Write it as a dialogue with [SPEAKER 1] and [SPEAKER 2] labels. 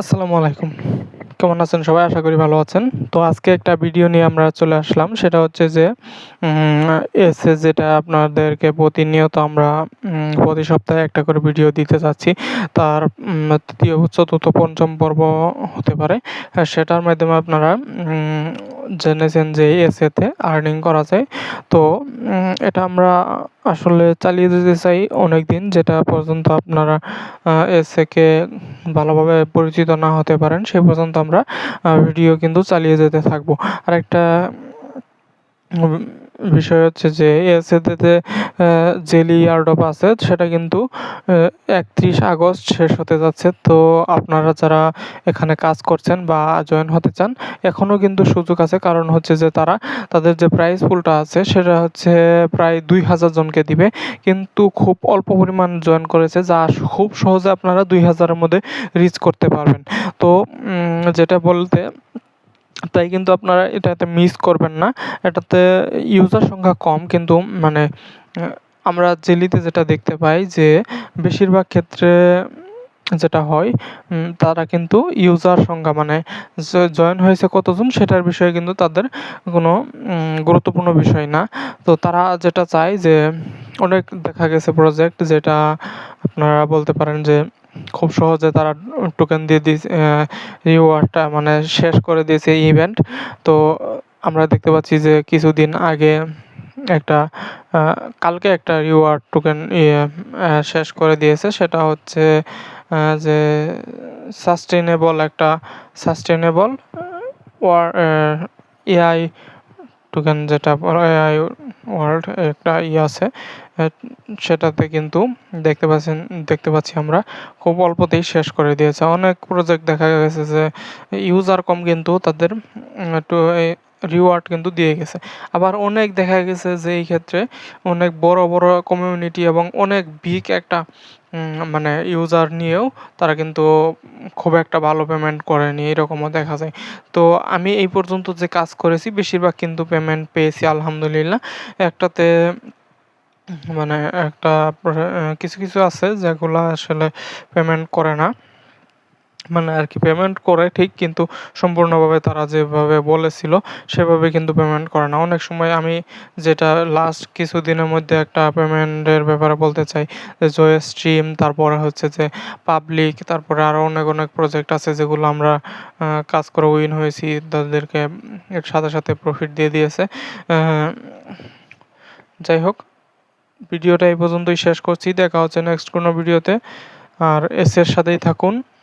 [SPEAKER 1] আসসালামু আলাইকুম। কেমন আছেন সবাই? আশা করি ভালো আছেন। তো আজকে একটা ভিডিও নিয়ে আমরা চলে আসলাম। সেটা হচ্ছে যে এসে যেটা আপনাদেরকে প্রতিনিয়ত আমরা প্রতি সপ্তাহে একটা করে ভিডিও দিতে চাচ্ছি তার তৃতীয়, চতুর্থ, পঞ্চম পর্ব হতে পারে। সেটার মাধ্যমে আপনারা জেনেছেন যে এসেতে আর্নিং করা যায়। তো এটা আমরা আসলে চালিয়ে যেতে চাই অনেক দিন যেটা পর্যন্ত আপনারা এসেকে ভালোভাবে পরিচিত না হতে পারেন সেই পর্যন্ত আমরা ভিডিও কিন্তু চালিয়ে যেতে থাকব। আরেকটা বিষয় হচ্ছে যে এসএতে জেলি ইয়ারডপ আছে, সেটা কিন্তু একত্রিশ আগস্ট শেষ হতে যাচ্ছে। তো আপনারা যারা এখানে কাজ করছেন বা জয়েন হতে চান, এখনও কিন্তু সুযোগ আছে। কারণ হচ্ছে যে, তারা, তাদের যে প্রাইস পুলটা আছে, সেটা হচ্ছে প্রায় দুই হাজার জনকে দিবে। কিন্তু খুব অল্প পরিমাণ জয়েন করেছে, যা খুব সহজে আপনারা দুই হাজারের মধ্যে রিচ করতে পারবেন। তো যেটা বলতে তাই কিন্তু আপনারা এটাতে মিস করবেন না। এটাতে ইউজার সংখ্যা কম কিন্তু মানে আমরা জেলিতে যেটা দেখতে পাই যে, বেশিরভাগ ক্ষেত্রে যেটা হয় তারা কিন্তু ইউজার সংখ্যা মানে জয়েন হয়েছে কতজন সেটার বিষয়ে কিন্তু তাদের কোনো গুরুত্বপূর্ণ বিষয় না। তো তারা যেটা চায় যে, অনেক দেখা গেছে প্রজেক্ট যেটা আপনারা বলতে পারেন যে খুব সহজে তারা টোকেন দিয়ে দিয়েছে রিওয়ার্ডটা মানে শেষ করে দিয়েছে এই ইভেন্ট তো আমরা দেখতে পাচ্ছি যে কিছুদিন আগে একটা কালকে একটা রিওয়ার্ড টোকেন ইয়ে শেষ করে দিয়েছে। সেটা হচ্ছে যে সাস্টেনেবল একটা সাস্টেনেবল ওয়ার এআই টোকেন যেটা এআই ওয়ার্ল্ড একটা ইয়ে আছে সেটাতে কিন্তু দেখতে পাচ্ছেন, দেখতে পাচ্ছি আমরা, খুব অল্পতেই শেষ করে দিয়েছে। অনেক প্রজেক্ট দেখা গেছে যে ইউজার কম কিন্তু তাদের রিওয়ার্ড কিন্তু দিয়ে গেছে। আবার অনেক দেখা গেছে যে এই ক্ষেত্রে অনেক বড় বড় কমিউনিটি এবং অনেক বিগ একটা মানে ইউজার নিয়েও তারা কিন্তু খুব একটা ভালো পেমেন্ট করেনি, এরকমও দেখা যায়। তো আমি এই পর্যন্ত যে কাজ করেছি, বেশিরভাগ কিন্তু পেমেন্ট পেয়েছি, আলহামদুলিল্লাহ। একটাতে মানে একটা কিছু কিছু আছে যেগুলো আসলে পেমেন্ট করে না। মানে আর কি পেমেন্ট করে ঠিক, কিন্তু সম্পূর্ণভাবে তারা যেভাবে বলেছিল, সেভাবে কিন্তু পেমেন্ট করে না। অনেক সময় আমি যেটা লাস্ট কিছু দিনের মধ্যে একটা পেমেন্টের ব্যাপারে বলতে চাই, যে জয় স্ট্রিম তারপরে হচ্ছে যে পাবলিক তারপরে আরও অনেক অনেক প্রজেক্ট আছে যেগুলো আমরা কাজ করে উইন হয়েছি, তাদেরকে এর সাথে সাথে প্রফিট দিয়ে দিয়েছে। যাই হোক, ভিডিওটা এই পর্যন্তই শেষ করছি। দেখা হচ্ছে নেক্সট কোনো ভিডিওতে। আর এস এর সাথেই থাকুন।